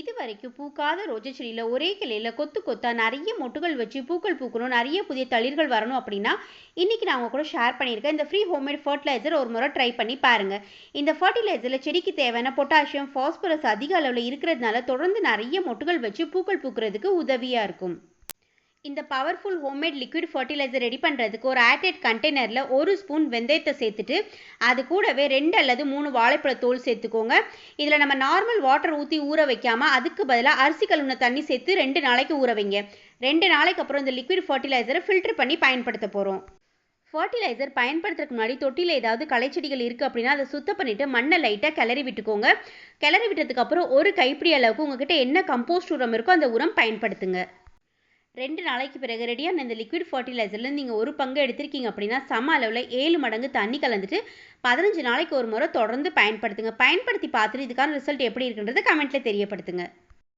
இது வரைக்கும் பூக்காத ரோஜா செடியில் ஒரே கிளையில் கொத்து கொத்தா நிறைய மொட்டுகள் வச்சு பூக்கள் பூக்கணும் நிறைய புதிய தளிர்கள் வரணும் அப்படின்னா இன்றைக்கி நான் உங்கள் கூட ஷேர் பண்ணியிருக்கேன். இந்த ஃப்ரீ ஹோம்மேட் ஃபர்டிலைசர் ஒரு முறை ட்ரை பண்ணி பாருங்கள் இந்த ஃபர்டிலைசரில் செடிக்கு தேவையான பொட்டாசியம் ஃபாஸ்பரஸ் அதிக அளவில் இருக்கிறதுனால தொடர்ந்து நிறைய மொட்டுகள் வச்சு பூக்கள் பூக்கிறதுக்கு உதவியாக இருக்கும். இந்த powerful homemade liquid fertiliser ready பண்ணுறதுக்கு ஒரு ஆட்டட் கண்டெய்னரில் ஒரு ஸ்பூன் வெந்தயத்தை சேர்த்துட்டு அது கூடவே ரெண்டு அல்லது மூணு வாழைப்பழ தோல் சேர்த்துக்கோங்க. இதில் நம்ம நார்மல் வாட்டர் ஊற்றி ஊற வைக்காமல் அதுக்கு பதிலாக அரிசி கழுவுன தண்ணி சேர்த்து ரெண்டு நாளைக்கு ஊற வைங்க. ரெண்டு நாளைக்கு அப்புறம் இந்த லிக்விட் ஃபர்டிலைசரை ஃபில்டர் பண்ணி பயன்படுத்த போகிறோம் ஃபர்டிலைசர் பயன்படுத்துறதுக்கு முன்னாடி தொட்டியில் ஏதாவது களைச்செடிகள் இருக்குது அப்படின்னா அதை சுத்தம் பண்ணிவிட்டு மண்ணை லைட்டாக கிளறி விட்டுக்கோங்க. கிளறி விட்டதுக்கப்புறம் ஒரு கைப்பிடி அளவுக்கு உங்ககிட்ட என்ன கம்போஸ்ட் உரம் இருக்கோ அந்த உரம் பயன்படுத்துங்க. ரெண்டு நாளைக்கு பிறகு ரெடியான இந்த லிக்விட் ஃபர்டிலைசரில் நீங்கள் ஒரு பங்கு எடுத்திருக்கீங்க அப்படின்னா சம அளவில் ஏழு மடங்கு தண்ணி கலந்துட்டு பதினஞ்சு நாளைக்கு ஒரு முறை தொடர்ந்து பயன்படுத்துங்க. பயன்படுத்தி பார்த்துட்டு இதுக்கான ரிசல்ட் எப்படி இருக்குன்றதை கமெண்ட்டில் தெரியப்படுத்துங்க.